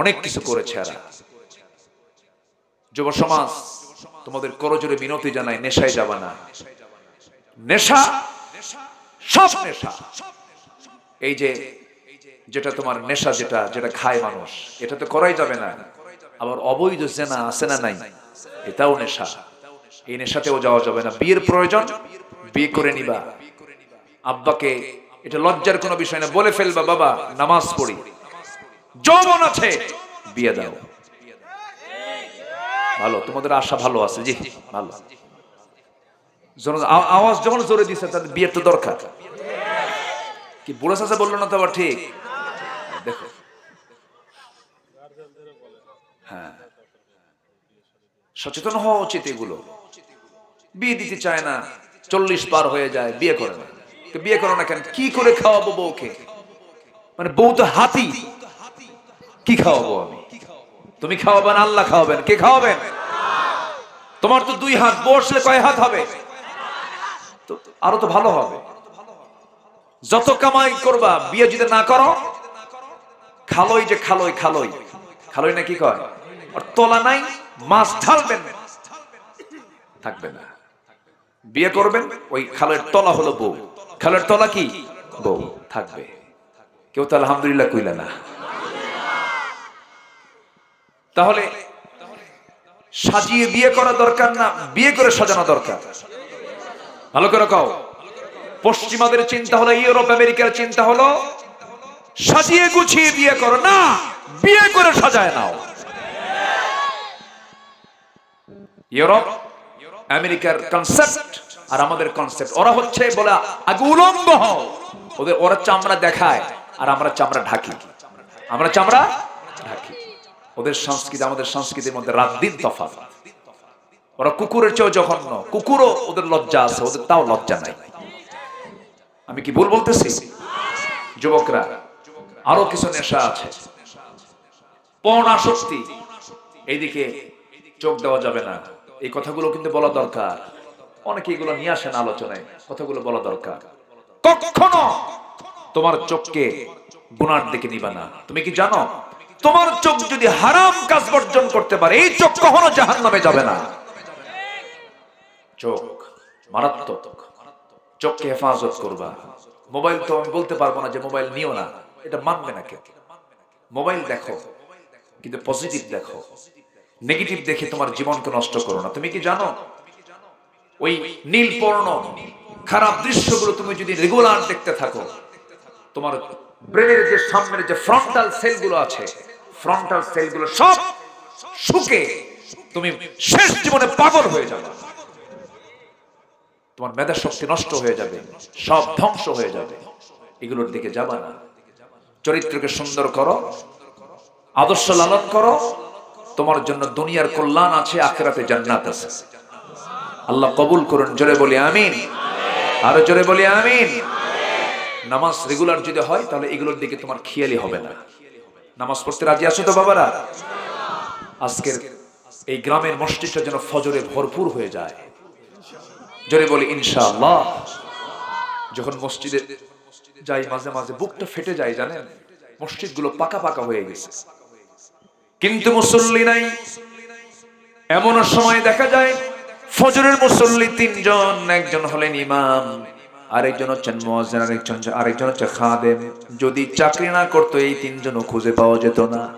অনেক কিছু করেছে এরা। যুব সমাজ, তোমাদের করজোরে বিনতি জানাই, নেশায় যাবা না। নেশা, সব নেশা। এই যে, যেটা তোমার নেশা যেটা যেটা খায় মানুষ, এটা তো করাই যাবে না। আবার অবৈধ জেনা আছে না নাই? এটাও নেশা। এই নেশাতেও যাওয়া যাবে না। বিয়ের প্রয়োজন, বিয়ে করে নিবা। আব্বাকে এটা লজ্জার কোনো বিষয় না। বলে ফেলবা, বাবা, নামাজ পড়ি। যৌবন আছে। বিয়ে দাও। ভালো, তোমাদের আশা ভালো আছে, জি, ভালো। আওয়াজ যখন জোরে দিচ্ছে তাদের বিয়ের তো দরকার। কি বুড়ো চাষা বলল না তো আবার ঠিক? দেখো। হ্যাঁ। সচেতন হওয়া উচিত এগুলো। বিয়ে দিতে চায় না, চল্লিশ পার হয়ে যায়, বিয়ে করে না। বিয়ে করো না কেন? কি করে খাওয়াবো বউকে? মানে বউ তো হাতি। কি খাওয়াবো আমি? তুমি খাওয়াবেন, আল্লাহ খাওয়াবেন। কে খাওয়াবেন? তোমার তো দুই হাত বসলে কয় হাত হবে? আরও তো ভালো হবে। যত কামাই করবা, বিয়ে যদি না করো, খালোই যে খালোই খালোই। খালোই না কি কয়? তোলা নাই, মাছ ঢালবেন। থাকবে না। বিয়ে করবেন, ওই খালের তলা হলো বউ। খালের তলা কি? বউ। থাকবে। কেউ তো আলহামদুলিল্লাহ কইলা না। তাহলে সাজিয়ে বিয়ে করা দরকার না, বিয়ে করে সাজানো দরকার। ভালো করে কও। পশ্চিমাদের চিন্তা হলো, ইউরোপ, আমেরিকার চিন্তা হলো, সাজিয়ে গুছিয়ে বিয়ে করো না, বিয়ে করে সাজায় নাও। ইউরোপ, আমেরিকার কনসেপ্ট আর আমাদের কনসেপ্ট ওরা হচ্ছে বলে আগে উলঙ্গ হও। ওদের, ওরা চামড়া দেখায় আর আমরা চামড়া ঢাকি। আমরা চামড়া ঢাকি। ওদের সংস্কৃতি, আমাদের সংস্কৃতির মধ্যে রাত দিন তফাৎ। ওরা কুকুরের চেয়েও জঘন্য। কুকুরও ওদের লজ্জা আছে, ওদের তাও লজ্জা নাই। আমি কি ভুল বলতেছি? যুবকরা, আরও কিছু নেশা আছে। পণ আসক্তি। এইদিকে চোখ দেওয়া যাবে না। এই কথাগুলো কিন্তু বলা দরকার। অনেকে এগুলো নিয়ে আসেন আলোচনায়। কথাগুলো বলা দরকার। কখনো তোমার চোখকে গুনার দিকে নিবা না। তুমি কি জানো? তোমার চোখ যদি হারাম কাজ বর্জন করতে পারে, এই চোখ কখনো জাহান নামে যাবে না। চোখ, মারাত্মক চোখকে হেফাজত করবা। মোবাইল তো আমি বলতে পারব না যে মোবাইল নিও না, এটা মানবে না কেউ। মোবাইল দেখো, কিন্তু পজিটিভ দেখো। নেগেটিভ দেখে তোমার জীবনকে নষ্ট করো না। তুমি কি জানো? ওই নীল পর্ণ, খারাপ দৃশ্যগুলো তুমি যদি রেগুলার দেখতে থাকো, তোমার ব্রেনের যে সামনের যে ফ্রন্টাল সেলগুলো আছে ফ্রন্টাল সেলগুলো সব শুকে তুমি শেষ জীবনে পাগল হয়ে যাবে। তোমার মেধা শক্তি নষ্ট হয়ে যাবে, সব ধ্বংস হয়ে যাবে। এগুলোর দিকে যাবা না। চরিত্রকে সুন্দর করো, আদর্শ লালন করো। তোমার জন্য দুনিয়ার কল্যাণ আছে, আখেরাতে জান্নাত আছে। আল্লাহ কবুল করুন, জোরে বলি আমিন। আরও জোরে বলি আমিন। নামাজ রেগুলার যদি হয়, তাহলে এগুলোর দিকে তোমার খেয়ালি হবে না। নামাজ পড়তে রাজি আছো তো বাবারা? আজকের এই গ্রামের মসজিদটা যেন ফজরে ভরপুর হয়ে যায়। জোরে বলি, ইনশাআল্লাহ। যখন মসজিদে যাই, মাঝে মাঝে বুকটা ফেটে যায়, জানেন? মসজিদগুলো পাকা পাকা হয়ে গেছে। কিন্তু মুসল্লি নাই। এমন সময় দেখা যায়, ফজরের মুসল্লি তিনজন, একজন হলেন ইমাম। আরেকজন হচ্ছেন মুয়াজ্জিন, আরেকজন আরেকজন হচ্ছে খাদেম। যদি চাকরি না করতো, এই তিনজনও খুঁজে পাওয়া যেত না।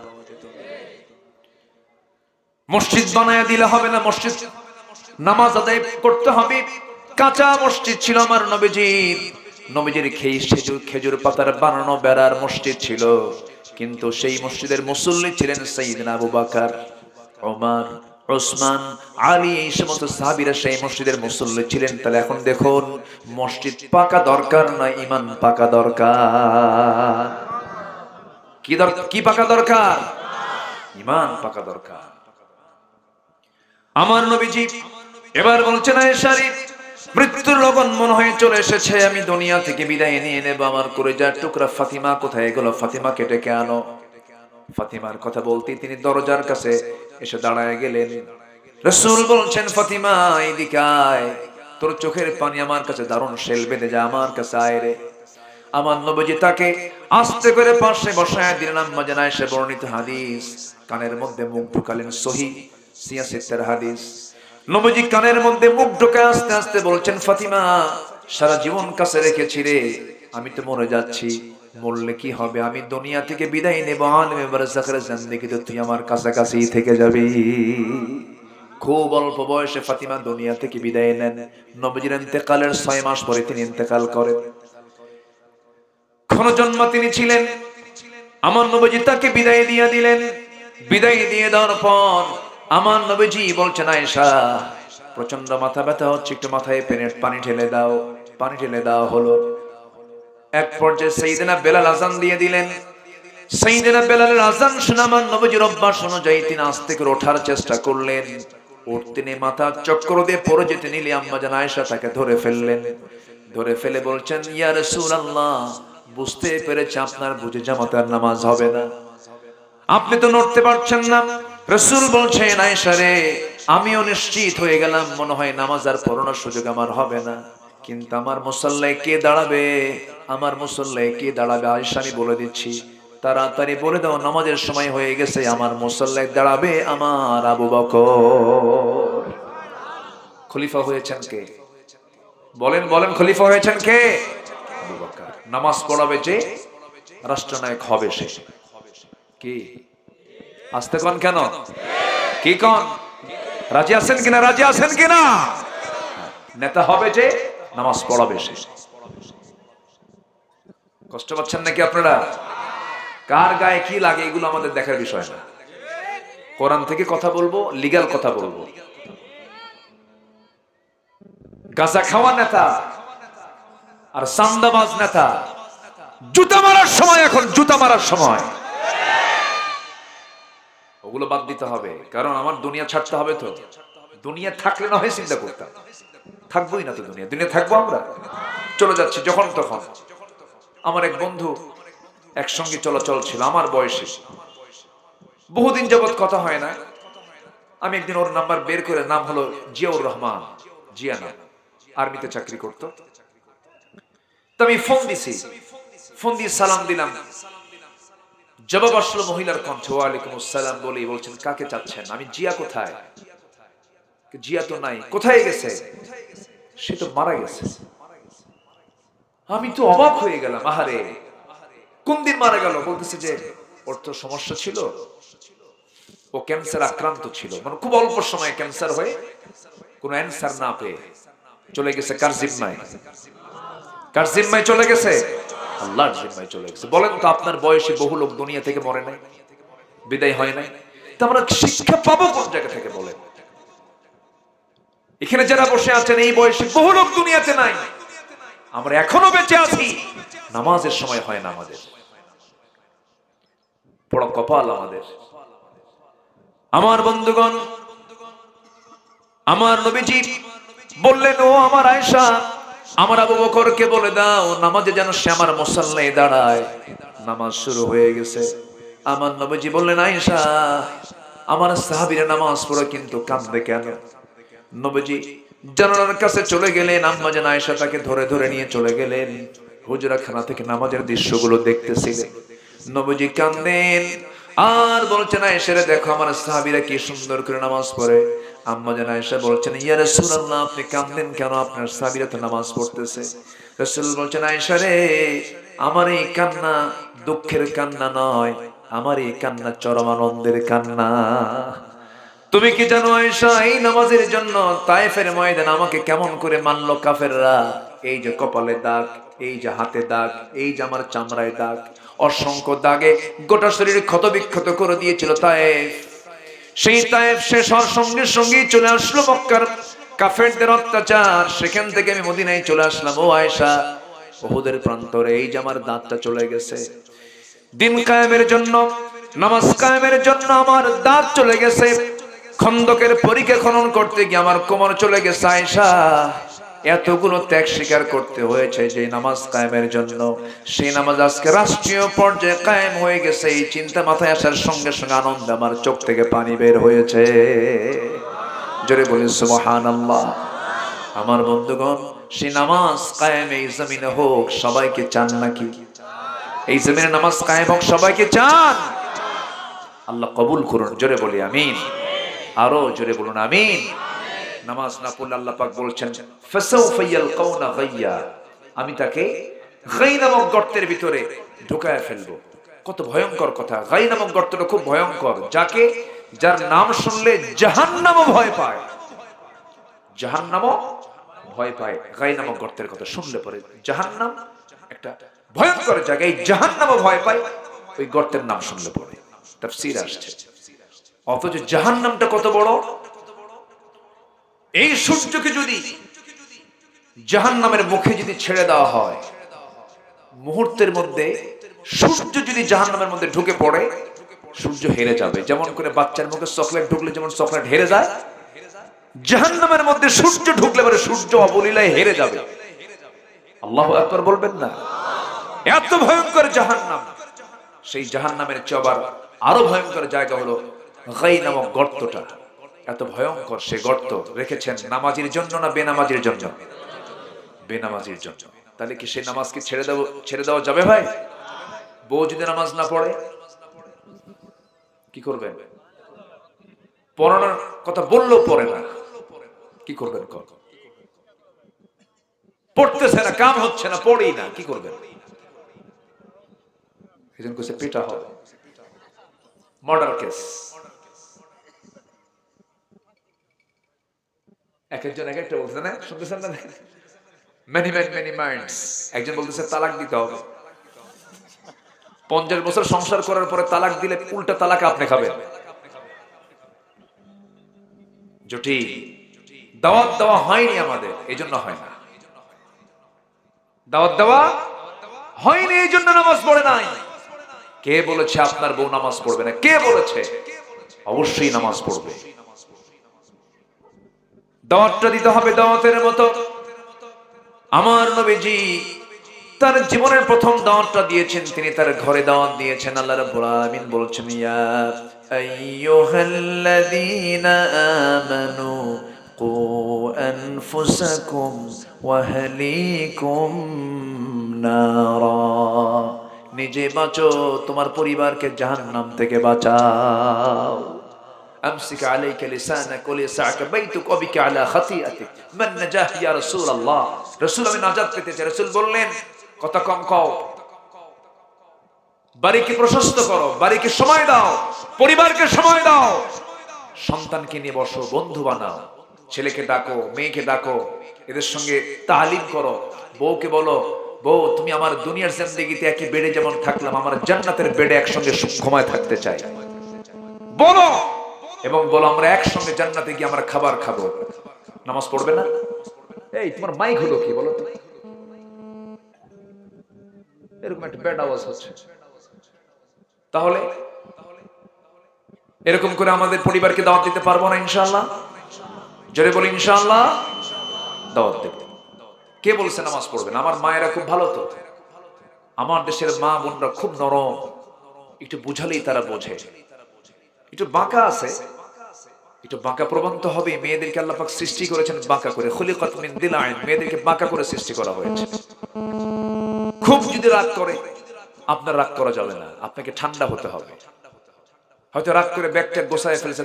মসজিদ বানায় দিলে হবে না মসজিদ। নামাজ আদায় করতে হবে। কাঁচা মসজিদ ছিল আমার নবীজির। নবীজির খেজুর খেজুর পাতার বানানো বেড়ার মসজিদ ছিল। কিন্তু সেই মসজিদের মুসল্লি ছিলেন সাইদিন আবু বাকার, ওমর। ওসমান, আলী, এই সমস্ত সাহাবিরা সেই মসজিদের মুসল্লি ছিলেন। তাহলে এখন দেখুন, মসজিদ পাকা দরকার না ইমান পাকা দরকার? কি দরকার কি পাকা দরকার? ইমান পাকা দরকার। আমার নবীজি এবার বলছেন আয়েশারি মৃত্যুর লগন মনে হয়ে চলে এসেছে, আমি দুনিয়া থেকে বিদায় নিয়ে নেব আমার করে যার টুকরা ফাতিমা। কোথায় গেল ফাতিমাকে ডেকে আনো। ফাতিমার কথা বলতে তিনি দরজার কাছে এসে দাঁড়ায় গেলেন। রসুল বলছেন, ফাতিমা এইদিকে আয়। তোর চোখের পানি আমার কাছে দারুণ শেল বেঁধে যা, আমার কাছে আয় রে। আমার নবজি তাকে আস্তে করে পাশে বসায় দিলেন। আম্মা জানা এসে বর্ণিত হাদিস, কানের মধ্যে মুখ ঢুকালেন সহি সিয়াসিতের হাদিস। নবজি কানের মধ্যে মুখ ঢুকে আস্তে আস্তে বলছেন, ফাতিমা, সারা জীবন কাছে রেখেছি রে, আমি তো মরে যাচ্ছি। মরলে কি হবে? আমি দুনিয়া থেকে বিদায় নেব। আলমে তুই আমার কাছাকাছি থেকে যাবি। খুব অল্প বয়সে ফাতিমা দুনিয়া থেকে বিদায় নেন। নবজির ইন্তেকালের ছয় মাস পরে তিনি ইন্তেকাল করেন। ক্ষণজন্ম তিনি ছিলেন। আমার নবজি তাকে বিদায় দিয়ে দিলেন। বিদায় দিয়ে দেওয়ার পর আমার নবজি বলছেন, আয়েশা প্রচণ্ড মাথা ব্যথা হচ্ছে। একটু মাথায় পেনের পানি ঢেলে দাও। পানি ঢেলে দেওয়া হলো। এক পর্যায়ে সেইদিনা বেলাল আজান দিয়ে দিলেন। সেইদিনা বেলালের আজান শুনে আমার নবজির অভ্যাস অনুযায়ী তিনি আস্তে করে ওঠার চেষ্টা করলেন। নিয়ে মাথা চক্র দিয়ে পড়ে যেতে নিলে আম্মা জান আয়েশা তাকে ধরে ফেললেন। ধরে ফেলে বলছেন, ইয়া রাসূলুল্লাহ, বুঝতে পেরেছি আপনার বুঝে জামাতার নামাজ হবে না। আপনি তো নড়তে পারছেন না। রসুল বলছেন, আয়েশা রে, আমিও নিশ্চিত হয়ে গেলাম। মনে হয় নামাজ আর পড়ানোর সুযোগ আমার হবে না। কিন্তু আমার মুসল্লায় কে দাঁড়াবে? আমার মুসল্লায় কে দাঁড়াবে? আমি বলে দিচ্ছি, তাড়াতাড়ি বলে দাও, নামাজের সময় হয়ে গেছে, আমার মুসল্লায় দাঁড়াবে আমার আবু বকর। খলিফা হয়েছেন কে? বলেন বলেন, খলিফা হয়েছেন কে? আবু বকর। নামাজ পড়াবে যে রাষ্ট্রনায়ক হবে সে। কি? আসতে কন কেন? কি কন? রাজি আছেন কিনা? রাজি আছেন কিনা? নেতা হবে যে নামাজ পড়াবে সে কষ্ট পাচ্ছেন নাকি আপনারা? কার গায়ে কি লাগে এগুলো আমাদের দেখার বিষয় না। কোরআন থেকে কথা বলব লিগ্যাল কথা বলব। গাজা খাওয়া নেতা আর সান্দাবাজ নেতা, জুতা মারার সময় এখন জুতা মারার সময়। ওগুলো বাদ দিতে হবে, কারণ আমার দুনিয়া ছাড়তে হবে তো। দুনিয়া থাকলে না হয় চিন্তা করতাম। থাকবোই না তো দুনিয়া দুনিয়া থাকব আমরা? চলে যাচ্ছি যখন তখন। আমার এক বন্ধু একসঙ্গে চলাচল ছিল, আমার বয়সে। বহুদিন যাবৎ কথা হয় না। আমি একদিন ওর নাম্বার বের করে, নাম হলো জিয়াউর রহমান, জিয়া নাম। আর্মিতে চাকরি করতো। তো আমি ফোন দিছি। ফোন দিয়ে সালাম দিলাম। জবাব আসলো মহিলার কণ্ঠ, ওয়ালাইকুম আসসালাম বলেই বলছেন, কাকে চাচ্ছেন? আমি জিয়া কোথায়? জিয়া তো নাই। কোথায় গেছে? সে তো মারা গেছে। আমি তো অবাক হয়ে গেলাম আহারে। কোন দিন মারা গেল? বলতেছে যে ওর তো সমস্যা ছিল। ও ক্যান্সার আক্রান্ত ছিল। মানে খুব অল্প সময়ে ক্যান্সার হয়ে কোনো অ্যান্সার না পেয়ে চলে গেছে। কার জিম্মায়? কার জিম্মায় চলে গেছে? আল্লাহর জিম্মায় চলে গেছে। বলেন তো আপনার বয়সে বহু লোক দুনিয়া থেকে মরে নাই বিদায় হয় নাই। তা আমরা শিক্ষা পাবো কোন জায়গা থেকে বলেন? এখানে যারা বসে আছেন, এই বয়সে বহু লোক দুনিয়াতে নাই। আমরা এখনও বেঁচে আছি। নামাজের সময় হয় না আমাদের। বড় কপাল আমাদের। আমার বন্ধুগণ, আমার নবীজি বললেন, ও আমার আয়েশা, আমার আবু বকরকে বলে দাও, নামাজে যেন সে আমার মুসাল্লায় দাঁড়ায়। নামাজ শুরু হয়ে গেছে। আমার নবীজি বললেন, আয়েশা, আমার সাহাবীরা নামাজ পড়ে কিন্তু কাঁদবে কেন? নবীজি জানালার কাছে চলে গেলেন, আম্মা যেন আয়েশা তাকে ধরে ধরে নিয়ে চলে গেলেন। হুজরাখানা থেকে নামাজের দৃশ্যগুলো দেখতেছিলেন। নবীজি কান্দেন, আর বলছেন আয়েশারে দেখো আমার সাহাবীরা কি সুন্দর করে নামাজ পড়ে। আম্মা যেন আয়েশা বলছেন, ইয়া রাসূলুল্লাহ, আপনি কান্দেন কেন? আপনার সাহাবীরা তো নামাজ পড়তেছে। রাসূল বলছেন, আয়েশা রে, আমার এই কান্না দুঃখের কান্না নয়, আমার এই কান্না চরম আনন্দের কান্না। তুমি কি জানো আয়েশা, এই নামাজের জন্য তায়েফের ময়দান আমাকে কেমন করে মানলো কাফেররা? এই যে কপালে দাগ, এই যে হাতে দাগ, এই যে আমার চামড়ায় দাগ, অসংখ্য দাগে গোটা শরীরে ক্ষত বিক্ষত করে দিয়েছিল তায়েফ। সেই তায়েফ শেষ হওয়ার সঙ্গে সঙ্গেই চলে আসলো মক্কার কাফেরদের অত্যাচার। সেখান থেকে আমি মদিনায় চলে আসলাম। ও আয়েশা ওহুদের প্রান্তরে এই যে আমার দাঁতটা চলে গেছে। দিন কায়েমের জন্য, নামাজ কায়েমের জন্য আমার দাঁত চলে গেছে। খন্দকের পরীক্ষা খনন করতে গিয়ে আমার কোমর চলে গেছে আয়েশা। এতগুলো ত্যাগ স্বীকার করতে হয়েছে যে নামাজ কায়েমের জন্য। সেই নামাজ আজকে রাষ্ট্রীয় পর্যায়ে কায়েম হয়ে গেছে। এই চিন্তা মাথায় আসার সঙ্গে সঙ্গে আনন্দ আমার চোখ থেকে পানি বের হয়েছে। জোরে বলি সুবহানাল্লাহ। আমার বন্ধুগণ সে নামাজ কায়েম এই জমিনে হোক, সবাইকে চান নাকি? এই জমিনে নামাজ কায়েম হোক, সবাইকে চান? আল্লাহ কবুল করুন, জোরে বলি, আমিন। আরও জোরে বলুন, আমিন। নামাজ না পড়লে আল্লাহ পাক বলছেন, ফাসাউফা গাইয়া। আমি তাকে গাই নামক গর্তের ভিতরে ঢুকায় ফেলব। কত ভয়ঙ্কর কথা। গাই নামক গর্তটা খুব ভয়ঙ্কর। যাকে, যার নাম শুনলে জাহান্নামও ভয় পায়। জাহান্নামও ভয় পায়। গাই নামক গর্তের কথা শুনলে পরে জাহান্নাম একটা ভয়ঙ্কর জায়গায় জাহান্নামও ভয় পায়। ওই গর্তের নাম শুনলে পরে। তাফসীর আসছে। অথচ জাহান্নামটা কত বড়? এই সূর্যকে যদি জাহান্নামের মুখে যদি ছেড়ে দেওয়া হয়, মুহূর্তের মধ্যে সূর্য যদি জাহান্নামের মধ্যে ঢুকে পড়ে, সূর্য হেরে যাবে। যেমন করে বাচ্চার মুখে চকলেট ঢুকলে যেমন চকলেট হেরে যায়, জাহান্নামের মধ্যে সূর্য ঢুকলে পরে সূর্য অবলীলায় হেরে যাবে। আল্লাহ একবার বলবেন না? এত ভয়ঙ্কর জাহান্নাম। সেই জাহান জাহান্নামের চবার আরও ভয়ঙ্কর জায়গা হলো গাই নামক গর্তটা। এত ভয়ঙ্কর সে গর্ত। রেখেছেন নামাজির জন্য না বেনামাজির জন্য? বেনামাজির জন্য। তাহলে কি সেই নামাজকে ছেড়ে দেবো ছেড়ে দেওয়া যাবে ভাই? বউ যদি নামাজ না পড়ে? কি করবেন? পড়ানোর কথা বললেও পড়ে না। কি করবেন পড়তেছে না, কাম হচ্ছে না, পড়েই না। কি করবেন? এজন কইছে পেটা হবে মার্ডার কেস এক একজন, এক একটা বলছে না? শুনতেছেন না? মেনি ম্যান মেনি মাইন্ডস একজন বলতেছে, তালাক দিতে হবে। পঞ্চাশ বছর সংসার করার পরে তালাক দিলে উল্টা তালাক আপনি খাবেন। দাওয়াত দেওয়া হয়নি আমাদের এই জন্য হয় না। দাওয়াত দেওয়া হয়নি এই জন্য নামাজ পড়ে নাই। কে বলেছে আপনার বউ নামাজ পড়বে না? কে বলেছে? অবশ্যই নামাজ পড়বে। দাওয়াতটা দিতে হবে দাওয়াতের মতো। আমার নবীজি তার জীবনের প্রথম দাওয়াতটা দিয়েছেন, তিনি তার ঘরে দাওয়াত দিয়েছেন। আল্লাহ রাব্বুল আলামিন বলছেন, ইয়া আইয়ুহাল্লাযীনা আমানু কু আনফুসাকুম ওয়া আহলিকুম নারা। নিজে বাঁচো, তোমার পরিবারকে জাহান্নাম থেকে বাঁচাও। أمسك عليك لسانك وليسعك بيتك وبك على خطيئتك من نجاه يا رسول الله رسول আমি নাজাত পেতেছে রাসূল বললেন কথা কম কও বাড়িকে প্রশস্ত করো বাড়িকে সময় দাও পরিবারকে সময় দাও সন্তানকে নিয়ে বসো বন্ধু বানাও ছেলেকে ডাকো মেয়েকে ডাকো এদের সঙ্গে তালিম করো বউকে বলো বউ তুমি আমার দুনিয়ার জিন্দেগিতে একই বেডে যেমন থাকলাম আমার জান্নাতের বেডে একসঙ্গে ঘুমায় থাকতে চাই বলো এবং বলো, আমরা একসঙ্গে জান্নাতে গিয়ে আমরা খাবার খাব। নামাজ পড়বে না? এই, তোমার মাইক হলো কি, বলো তো? এরকম একটা ব্যাড আওয়াজ হচ্ছে। তাহলে? এরকম করে আমাদের পরিবারকে দাওয়াত দিতে পারব না, ইনশাআল্লাহ? জোরে বলি, ইনশাআল্লাহ? দাওয়াত দেব। কে বলছে নামাজ পড়বেন আমার মায়েরা খুব ভালো তো। আমার দেশের মা বোনরা খুব নরম। একটু বুঝালেই তারা বোঝে। একটু বাঁকা আছে, একটু বাঁকা প্রবন্ত হবে। মেয়েদেরকে আল্লাহ পাক সৃষ্টি করেছেন বাঁকা করে। খুলিকাত মিন দিলাইন, মেয়েদেরকে বাঁকা করে সৃষ্টি করা হয়েছে। খুব যদি রাগ করে, আপনার রাগ করা যাবে না। আপনাকে ঠান্ডা হতে হবে। হয়তো রাগ করে ব্যাগটা গোছায় ফেলেছে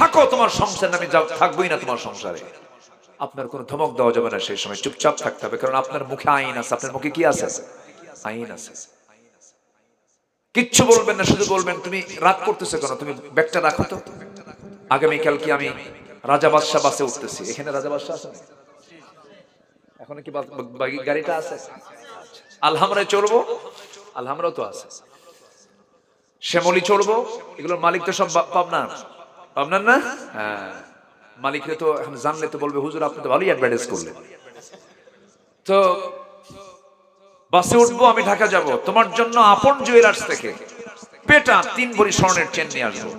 থাকো, তোমার সংসার, আমি থাকবোই না তোমার সংসারে। আপনার কোনো ধমক দেওয়া যাবে না সেই সময়। চুপচাপ থাকতে হবে, কারণ আপনার মুখে আইন আছে। আপনার মুখে কি আছে? আইন আছে। কিচ্ছু বলবেন না, শুধু বলবেন, তুমি রাগ করতেছো কেন? তুমি ব্যাগটা রাখো তো। আগামীকাল কি আমি রাজা বাদশাহ বাসে উঠতেছি। এখানে রাজা বাদশাহ আছে? এখন কি গাড়িটা আছে? আলহামরায় চড়বো আলহামরাও তো আছে। শ্যামলি চড়বো এগুলোর মালিক তো সব পাবনার। পাবনার না? হ্যাঁ। মালিকরে তো এখন জানলে তো বলবে, হুজুর, আপনি তো ভালোই অ্যাডভার্টাইজ করলেন। তো বাসে উঠবো, আমি ঢাকা যাব। তোমার জন্য আপন জুয়েলার্স থেকে। পেটা তিন ভরি স্বর্ণের চেন নিয়ে আসব।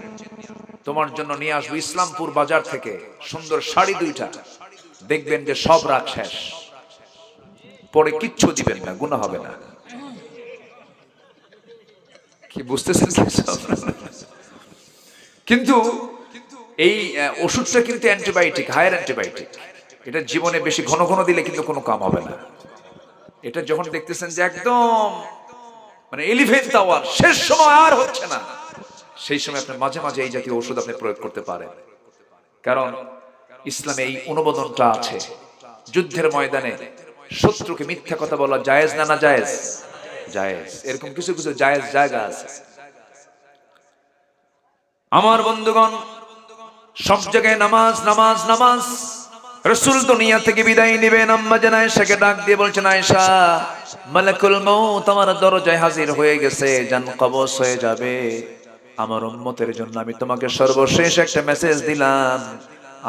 তোমার জন্য নিয়ে আসব ইসলামপুর বাজার থেকে। সুন্দর শাড়ি দুইটা। দেখবেন যে সব রাগ শেষ। পরে কিচ্ছু দিবেন না গুণা হবে না। কি বুঝতেছেন কিন্তু এই ওষুধটা কিন্তু অ্যান্টিবায়োটিক হায়ার অ্যান্টিবায়োটিক এটা জীবনে বেশি ঘন ঘন দিলে কিন্তু কোনো কাম হবে না। এটা যখন দেখতেছেন যে একদম মানে এলিভেন্ট টাওয়ার শেষ সময় আর হচ্ছে না। সেই সময় আপনি মাঝে মাঝে এই জাতীয় ওষুধ আপনি প্রয়োগ করতে পারেন। কারণ ইসলামে এই অনুমোদনটা আছে। যুদ্ধের ময়দানে শত্রুকে মিথ্যা কথা বলা জায়েজ না না জায়েজ? জায়েজ। এরকম কিছু কিছু জায়েজ জায়গা আছে। আমার বন্ধুগণ সব জায়গায় নামাজ নামাজ নামাজ। রসুল দুনিয়া থেকে বিদায় নেবেন, আম্মা জান আয়েশাকে ডাক দিয়ে বলছেন, আয়েশা, মালাকুল মউত আমার দরজায় হাজির হয়ে গেছে, জান কবজ হয়ে যাবে। আমার উম্মতের জন্য আমি তোমাকে সর্বশেষ একটা মেসেজ দিলাম।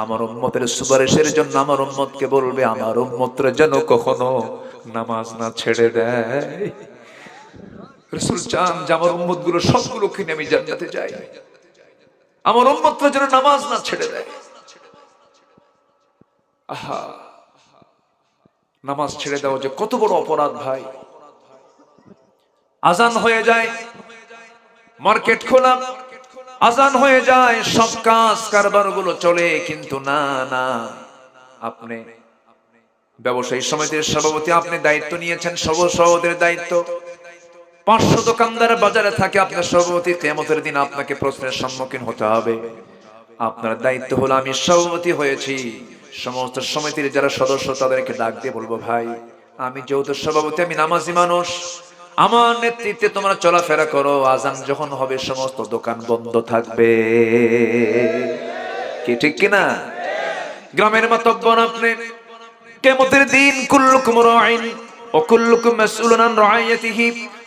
আমার উম্মতের সুপারিশের জন্য আমার উম্মতকে বলবে, আমার উম্মতরা যেন কখনো নামাজ না ছেড়ে দেয়। রসুল চান যে আমার উম্মতগুলো সবগুলো কিনে আমি জান্নাতে যাই। আমার উম্মতরা যেন নামাজ না ছেড়ে দেয়। আহা। নামাজ ছেড়ে দেওয়া যে কত বড় অপরাধ ভাই। আজান হয়ে যায়, মার্কেট খোলা, আজান হয়ে যায়, সব কাজ কারবারগুলো চলে, কিন্তু না না। আপনি ব্যবসায়ী সমিতির সভাপতি, আপনি দায়িত্ব নিয়েছেন সব সভাপতির দায়িত্ব। পাঁচশো দোকানদার বাজারে থাকে আপনার সভাপতি কেমতের দিন আপনাকে প্রশ্নের সম্মুখীন হতে হবে। আপনার দায়িত্ব হলো আমি সভাপতি হয়েছি। সমস্ত সমিতির যারা সদস্য, তাদেরকে ডাক দিয়ে বলব, ভাই, আমি যেহেতু সভাপতি, আমি নামাজি মানুষ। আমার নেতৃত্বে তোমরা চলাফেরা করো, আজান যখন হবে, সমস্ত দোকান বন্ধ থাকবে। কি ঠিক কিনা? গ্রামের মাতব্বর আপনি, কেমতের দিন, কুল্লুকুম রাইন, ও কুল্লুকুম মাসউলুন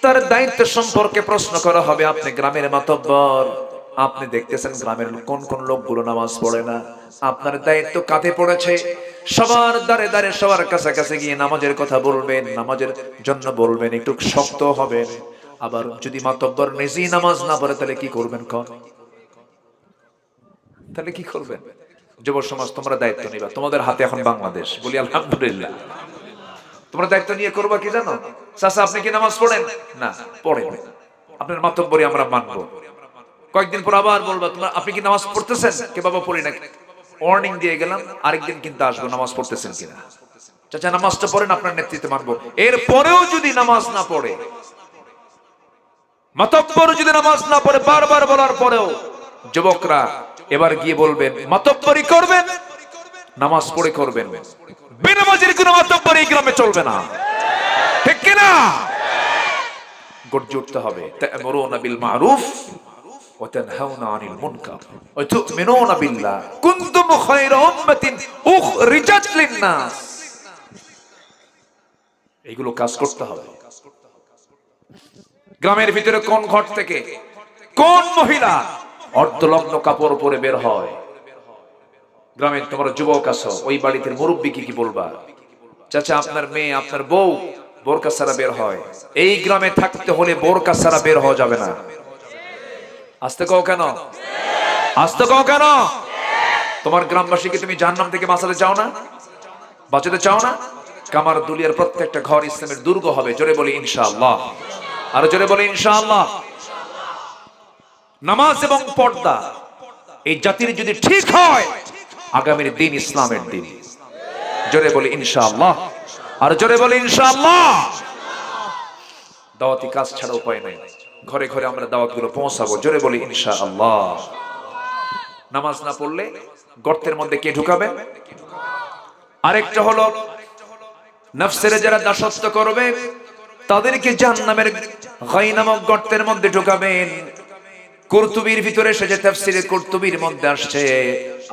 তার দায়িত্ব সম্পর্কে প্রশ্ন করা হবে আপনি গ্রামের মাতব্বর। আপনি দেখতেছেন গ্রামের কোন কোন লোকগুলো নামাজ পড়ে না। আপনার দায়িত্ব কাঁধে পড়েছে। সবার দ্বারে দ্বারে সবার কাছাকাছি গিয়ে নামাজের কথা বলবেন, নামাজের জন্য বলবেন, একটু শক্ত হবেন। আবার যদি মাতব্বর নিজেই নামাজ না পড়ে, তাহলে কি করবেন কন? তাহলে কি করবেন? যুব সমাজ, তোমরা দায়িত্ব নিবা। তোমাদের হাতে এখন বাংলাদেশ। বলি আলহামদুলিল্লাহ। তোমরা দায়িত্ব নিয়ে করবা কি জানো? চাচা, আপনি কি নামাজ পড়েন? না, পড়েন। আপনার মাতব্বরি আমরা মানবো। কয়েকদিন পর আবার বলবা, তোমরা, আপনি কি নামাজ পড়তেছেন? কে বাবা, পড়ি না ওয়ার্নিং দিয়ে গেলাম, আরেকদিন কিন্তু আসব, নামাজ পড়তেছেন কিনা? চাচা, নামাজটা পড়েন, আপনার নেতৃত্বে মানবো এর পরেও যদি নামাজ না পড়ে, মাতব্বর যদি নামাজ না পড়ে, বারবার বলার পরেও যুবকরা এবার গিয়ে বলবেন মাতব্বরি করবেন, নামাজ পড়ে করবেন। বেনামাজির কোনো মাতব্বর গ্রামে চলবে না। ঠিক কিনা? গর্জে উঠতে হবে। তা'মুরুনা বিল মারুফ। ওয়া তানহাউনা আনিল মুনকার ওয়া তু'মিনুনা বিল্লাহ কুনতুম খায়রা উম্মাতিন এইগুলো কাজ করতে হবে। গ্রামের ভিতরে কোন ঘর থেকে কোন মহিলা অর্ধলগ্ন কাপড় পরে বের হয়? গ্রামের তোমার যুবক আছো ওই বাড়িতে মুরব্বী কি কি বলবা? চাচা আপনার মেয়ে আপনার বউ বোরকা সারা বের হয়। এই গ্রামে থাকতে হলে বোরকা সারা বের হওয়া যাবে না। আসতে কও কেন? আসতে কও কেন? তোমার গ্রামবাসীকে তুমি জাহান্নাম থেকে বাঁচাতে চাও না? বাঁচাতে চাও না? কামার দুলিয়ার প্রত্যেকটা ঘর ইসলামের দুর্গ হবে। জোরে বলি ইনশাআল্লাহ। আর জোরে বলি ইনশাআল্লাহ। নামাজ এবং পর্দা এই জাতির যদি ঠিক হয়, আগামীর দিন ইসলামের দিন। জোরে বলি ইনশাআল্লাহ। আর জোরে বলি ইনশাআল্লাহ। দাওয়াতি কাজ ছাড়া উপায় নাই। ঘরে ঘরে আমরা দাওয়াতগুলো পৌঁছাবো। জোরে বলি, ইনশাআল্লাহ। নামাজ না পড়লে গর্তের মধ্যে কে ঢুকাবে? আরেকটা হলো, নফসের যারা দাসত্ব করবে, তাদেরকে জাহান্নামের গাই নামক গর্তের মধ্যে ঢুকাবেন। কুরতুবির ভিতরে সে যে তাফসিরে কুরতুবির মধ্যে আসছে,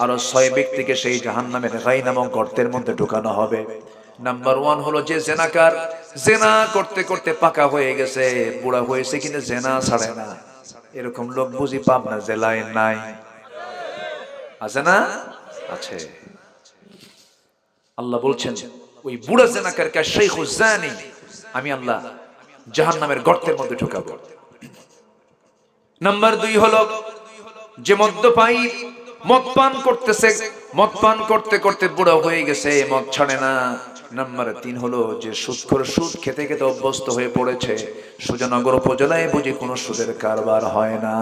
আরও ছয় ব্যক্তিকে সেই জাহান্নামের গাই নামক গর্তের মধ্যে ঢুকানো হবে। নাম্বার ওয়ান হলো যে জেনাকার, জেনা করতে করতে পাকা হয়ে গেছে, বুড়া হয়েছে কিন্তু জেনা ছাড়ে না। এরকম লোক বুঝি পাবনা জেলায় নাই। আছে না? আছে। আল্লাহ বলছেন, ওই বুড়া জেনাকার কে শেখ জানি, আমি আল্লাহ জাহান্নামের গর্তের মধ্যে ঢুকাবো। নাম্বার দুই হলো, যে মদ্যপায়ী মদ পান করতেছে, মদ পান করতে করতে বুড়া হয়ে গেছে, মদ ছাড়ে না। নাম্বার তিন হলো যে সুদখোর সুদ খেতে খেতে অভ্যস্ত হয়ে পড়েছে, সুজনগর উপজেলায় বুঝি কোনো সুদের কারবার হয় না।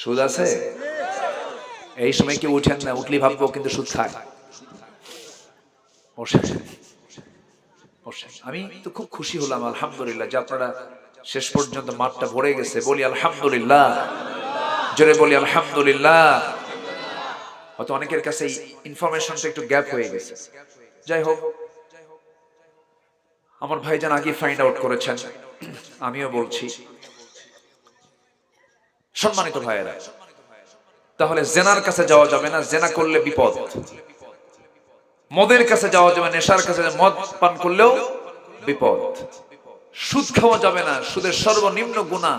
সুদ আছে? এই সময় কেউ উঠেন না, উঠলি ভাববো কিন্তু সুদ খায়। আমি তো খুব খুশি হলাম, আলহামদুলিল্লাহ, যে আপনারা শেষ পর্যন্ত মাঠটা ভরে গেছে। বলি আলহামদুলিল্লাহ। জোরে বলি আলহামদুলিল্লাহ। হয়তো অনেকের কাছে ইনফরমেশনটা একটু গ্যাপ হয়ে গেছে। যাই হোক, আমার ভাইজান আগে ফাইন্ড আউট করেছেন, আমিও বলছি। সম্মানিত ভাইয়েরা, তাহলে জেনার কাছে যাওয়া যাবে না, জেনা করলে বিপদ। মদের কাছে যাওয়া যাবে নেশার কাছে মদ পান করলেও বিপদ। সুদ খাওয়া যাবে না, সুদের সর্বনিম্ন গুণা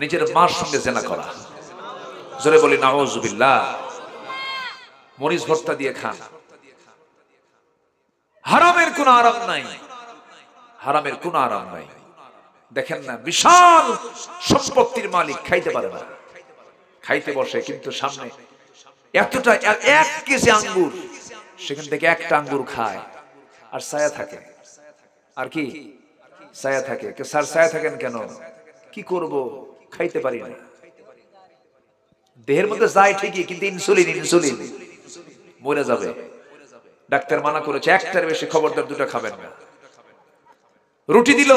নিজের মার সঙ্গে জেনা করা। জোরে বলি নাউজুবিল্লাহ মরিচ ভর্তা দিয়ে খান। হারামের কোন আরাম নাই। হারামের কোন আরাম নাই। দেখেন না, বিশাল সম্পত্তির মালিক খাইতে পারে না। খাইতে বসে, কিন্তু সামনে এতটা এক কেজি আঙ্গুর, সেখান থেকে একটা আঙ্গুর খায়। আর ছায়া থাকে। আর কি? ছায়া থাকে। স্যার, ছায়া থাকেন কেন? কি করব? খাইতে পারি না। দেহের মধ্যে যায় ঠিকই, কিন্তু ইনসুলিন ইনসুলিন। মরে যাবে। ডাক্তার মানা করেছে, একটার বেশি খবরদার দুটো খাবেন না। রুটি দিল।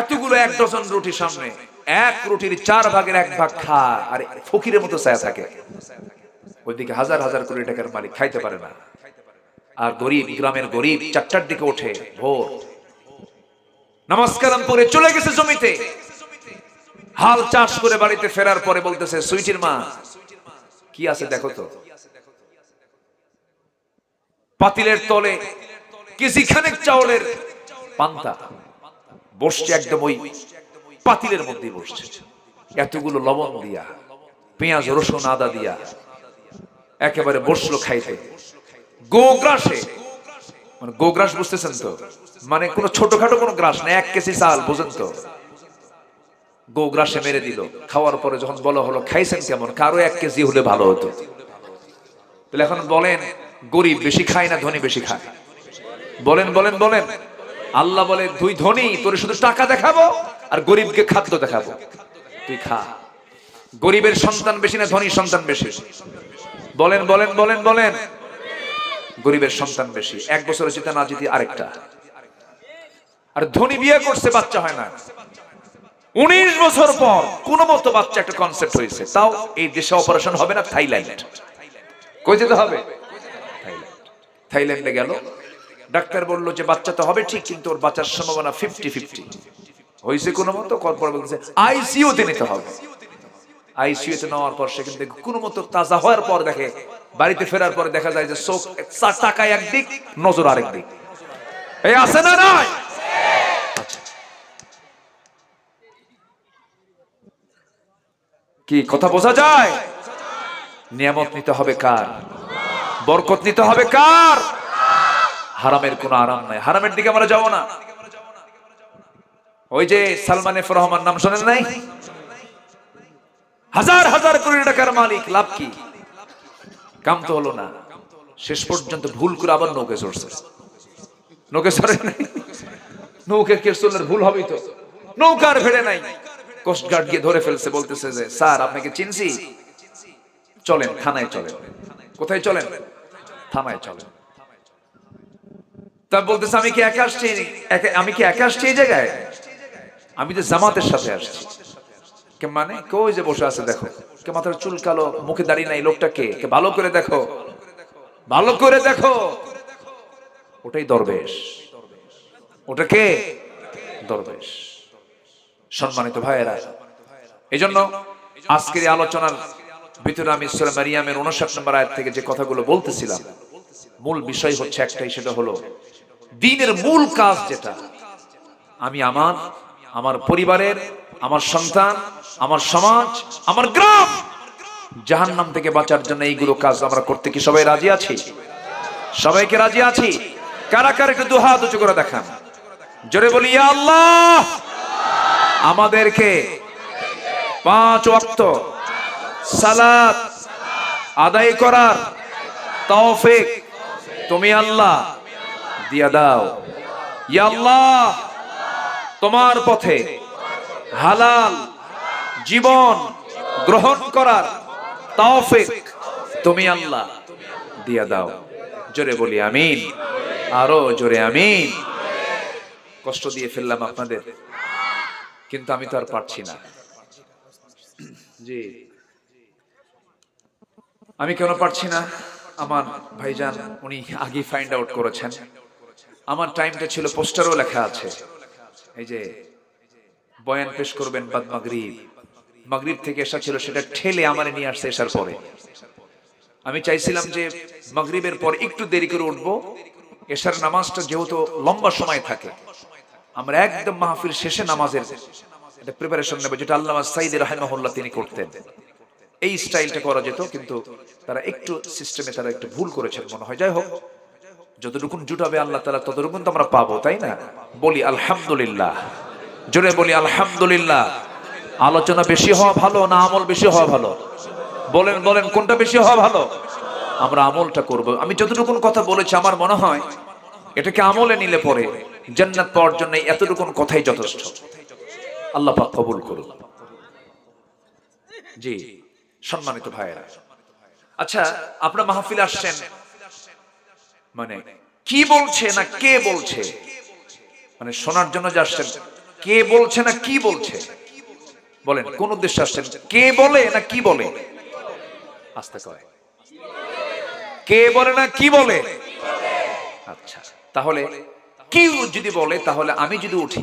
এতগুলো এক ডজন রুটি সামনে। এক রুটির চার ভাগের এক ভাগ খা আর ফকিরের মতো ছায়া থাকে। ওইদিকে হাজার হাজার কোটি টাকার মালিক খাইতে পারে না। আর গরিব, গ্রামের গরিব চারটার দিকে ওঠে, ভোর। নমস্কার পরে চলে গেছে জমিতে। হাল চাষ করে বাড়িতে ফেরার পরে বলতেছে, সুইটির মা, কি আছে দেখো তো? পাতিলের তলে কেজি খানেক চাউলের পান্তা বসছে একদম ওই পাতিলের মধ্যে বসছে। এতগুলো লবণ দিয়া, পেঁয়াজ, রসুন, আদা দিয়া একেবারে বসল খাইতে। গোগ্রাসে মানে গোগ্রাস বুঝতেছেন তো? মানে কোনো ছোটখাটো কোনো গ্রাস না, এক কেজি চাল, বুঝেন তো? গোগ্রাসে মেরে দিল। খাওয়ার পরে যখন বলা হলো, খাইছেন কেমন? কারও এক কেজি হলে ভালো হতো। তাহলে এখন বলেন গরিব বেশি খায় না ধনী বেশি খায়? বলেন বলেন বলেন। আল্লাহ বলে, তুই ধনী, তোর শুধু টাকা দেখাবো আর গরিবকে খাদ্য দেখাবো। তুই খা। গরিবের সন্তান বেশি না ধনী সন্তান বেশি? বলেন বলেন বলেন বলেন। গরিবের সন্তান বেশি। এক বছর জিতে না জিতে আরেকটা। আর ধনী বিয়ে করছে, বাচ্চা হয় না। উনিশ বছর পর কোন মতো বাচ্চা একটা কনসেপ্ট হয়েছে। তাও এই দেশে অপারেশন হবে না, থাইল্যান্ড। কই যেতে হবে? থাইল্যান্ডে গেল। ডাক্তার বলল যে বাচ্চা তো হবে ঠিক, কিন্তু ওর বাচ্চার সম্ভাবনা ফিফটি ফিফটি হয়েছে কোনো মতো? কর বলছে আইসিইউ তে নিতে হবে। আইসিইউ তে নেওয়ার পর সেখান থেকে কোনো মতো তাজা হওয়ার পর দেখে, বাড়িতে ফেরার পরে দেখা যায় যে চোখ টাকায় একদিক নজর আরেক দিক। এই আছে না নাই? আচ্ছা। কি, কথা বোঝা যায়? নিয়ামত নিতে হবে কার? বরকত নিতে হবে কার? হারামের কোনো আরাম নাই। হারামের দিকে আমরা যাব না। ওই যে সালমান এফ রহমান, নাম শোনেন নাই? হাজার হাজার কোটি টাকার মালিক, লাভ কি? কাম তো হলো না। শেষ পর্যন্ত ভুল করে আবার নৌকে চড়ছে। নৌকে চড়ে নাই? নৌকে কে চললে ভুল হবেই তো। নৌকার ভেড়ে নাই। কোস্টগার্ড গিয়ে ধরে ফেলছে, বলতেছে যে, স্যার, আপনাকে চিনছি। চলেন, থানায় চলেন। কোথায় চলেন? থানায় চলেন তা বলতেছে, আমি কি একা আসছি? আমি কি একা আসছি এই জায়গায়? আমি তো জামাতের সাথে আসছি। কে মানে? কই যে বসে আছে, দেখো। কে মাথার চুল কালো, মুখে দাঁড়িয়ে নাই, লোকটা কে? ভালো করে দেখো। ভালো করে দেখো। ওটাই দরবেশ। ওটা কে? দরবেশ। সম্মানিত ভাইয়েরা এই জন্য আজকের আলোচনার ভিতরে আমি সুরা মারিয়ামের উনষাট নম্বর আয়াত থেকে যে কথাগুলো বলতেছিলাম মূল বিষয় হচ্ছে একটাই, সেটা হলো দিনের মূল কাজ যেটা, আমি আমার আমার পরিবারের, আমার সন্তান, আমার সমাজ, আমার গ্রাম, জাহান্নাম থেকে বাঁচার জন্য এইগুলো কাজ আমরা করতে কি সবাই রাজি আছি? সবাইকে রাজি আছি? কারা কারা একটু দুহাত উঁচু করে দেখান। জোরে বলি আল্লাহ! আমাদেরকে পাঁচ ওয়াক্ত সালাত আদায় করার তৌফিক তুমি আল্লাহ। দিয়া দাও। আল্লাহ, তোমার পথে হালাল জীবন গ্রহণ করার তৌফিক তুমি আল্লাহ। দিয়া দাও। জোরে বলি আমিন। আরও জোরে আমিন। কষ্ট দিয়ে ফেললাম আপনাদের, কিন্তু আমি তো আর পারছি না। জি। আমি কেন পারছি না? আমার ভাইজান, উনি আগে ফাইন্ড আউট করেছেন। আমার টাইমটা ছিল পোস্টারও লেখা আছে। এই যে, বয়ান পেশ করবেন বাদ মাগরিব। মাগরিব থেকে এসা ছিল, সেটা ঠেলে আমারে নিয়ে আসছে এসার পরে। আমি চাইছিলাম যে মাগরিবের পর একটু দেরি করে উঠবো। এশার নামাজটা যেহেতু লম্বা সময় থাকে, আমরা একদম মাহফিল শেষে নামাজের একটা প্রিপারেশন নেব, যেটা আল্লাহ সাইদ রাহেমহল্লা তিনি করতেন। এই স্টাইলটা করা যেত, কিন্তু তারা একটু সিস্টেমে তারা একটু ভুল করেছেন মনে হয়। যাই হোক, যতটুকুন জুটাবে আল্লাহ তালা ততটুকুন তো আমরা পাবো, তাই না? বলি আলহামদুলিল্লাহ। জোরে বলি আলহামদুলিল্লাহ। আলোচনা বেশি হওয়া ভালো না আমল বেশি হওয়া ভালো? বলেন বলেন, কোনটা বেশি হওয়া ভালো? আমরা আমলটা করব। আমি যতটুকুন কথা বলেছি, আমার মনে হয় এটাকে আমলে নিলে পরে জান্নাত পাওয়ার জন্য এতটুকুন কথাই যথেষ্ট। আল্লাহ কবুল করুন জি। সম্মানিত ভাইয়েরা। আচ্ছা আপনার মাহফিল আসছেন? মানে কি বলছে না কে বলছে? মানে শোনার জন্য যে আসছেন কে বলছে না কি বলছে? বলেন কোন উদ্দেশ্যে আসছেন? কে বলে না কি বলে? আস্তে কয় কে বলে না কি বলে? আচ্ছা তাহলে কেউ যদি বলে তাহলে আমি যদি উঠি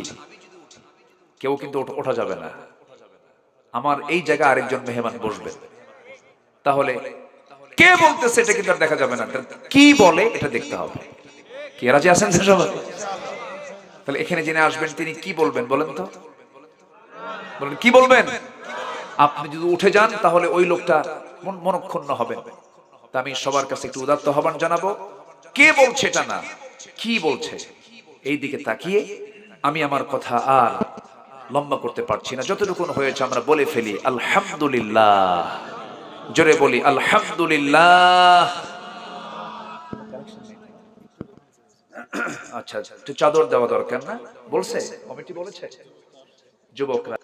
কেউ কিন্তু ওঠা যাবে না। আমার এই জায়গায় আরেকজন মেহমান বসবে। তাহলে কে বলতেছে এটা কিন্তু দেখা যাবে না। কি বলে এটা দেখতে হবে। কে রাজি আছেন তাহলে এখানে যিনি আসবেন তিনি কি বলবেন বলেন তো? বলেন, কি বলবেন? আপনি যদি উঠে যান তাহলে ওই লোকটা মন- মনক্ষুণ্ণ হবেন তা আমি সবার কাছে একটু উদাত্ত আহ্বান জানাব। কে বলছে এটা না? কি বলছে? এই দিকে তাকিয়ে আমি আমার কথা আর লম্বা করতে পারছি না। যতটুকু হয়েছে আমরা বলে ফেলি, আলহামদুলিল্লাহ। জোরে বলি, আলহামদুলিল্লাহ। আচ্ছা আচ্ছা চাদর দেওয়া দরকার না? বলছে? কমিটি বলেছে? যুবকরা।